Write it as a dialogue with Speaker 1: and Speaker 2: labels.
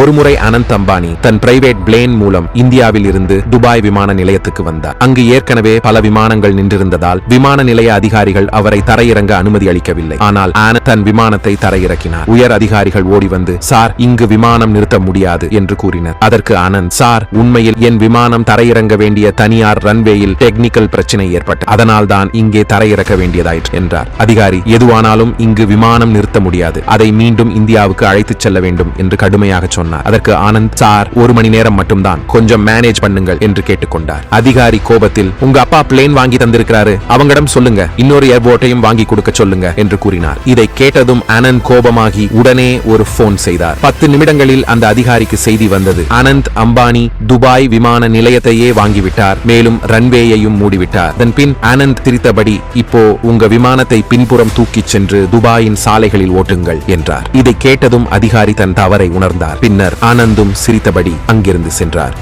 Speaker 1: ஒருமுறை அனந்த் அம்பானி தன் private plane மூலம் இந்தியாவில் இருந்து துபாய் விமான நிலையத்துக்கு வந்தார். அங்கு ஏற்கனவே பல விமானங்கள் நின்றிருந்ததால் விமான நிலைய அதிகாரிகள் அவரை தரையிறங்க அனுமதி அளிக்கவில்லை. ஆனால் ஆனந்த் தன் விமானத்தை தரையிறக்கினார். உயர் அதிகாரிகள் ஓடி வந்து சார் இங்கு விமானம் நிறுத்த முடியாது என்று கூறினர். அதற்கு ஆனந்த் சார் உண்மையில் என் விமானம் தரையிறங்க வேண்டிய தனியார் ரன்வேயில் டெக்னிக்கல் பிரச்சனை ஏற்பட்டது அதனால் தான் இங்கே தரையிறக்க வேண்டியதாயிற்று என்றார். அதிகாரி எதுவானாலும் இங்கு விமானம் நிறுத்த முடியாது. அதை மீண்டும் இந்தியாவுக்கு அழைத்துச் செல்ல வேண்டும் என்று கடுமையாக சொன்னார். அதற்கு ஆனந்த் சார் ஒரு மணி நேரம் மட்டும்தான். கொஞ்சம் மேனேஜ் பண்ணுங்கள் என்று கேட்டுக்கொண்டார். அதிகாரி கோபத்தில் உங்க அப்பா பிளேன் வாங்கி தந்திருக்கிறாரு. அவங்களிடம் சொல்லுங்க. இன்னொரு ஏர்போர்ட்டையும் வாங்கி கொடுக்க சொல்லுங்க என்று கூறினார். இதை கேட்டதும் ஆனந்த் கோபமாகி உடனே ஒரு போன் செய்தார். பத்து நிமிடங்களில் அந்த அதிகாரிக்கு செய்தி வந்தது. அனந்த் அம்பானி துபாய் விமான நிலையத்தையே வாங்கிவிட்டார். மேலும் ரன்வேயையும் மூடிவிட்டார். அதன் பின் ஆனந்த் திரித்தபடி இப்போ உங்க விமானத்தை பின்புறம் தூக்கிச் சென்று துபாயின் சாலைகளில் ஓட்டுங்கள் என்றார். இதை கேட்டதும் அதிகாரி தன் தவறை உணர்ந்தார். பின்னர் ஆனந்தும் சிரித்தபடி அங்கிருந்து சென்றார்.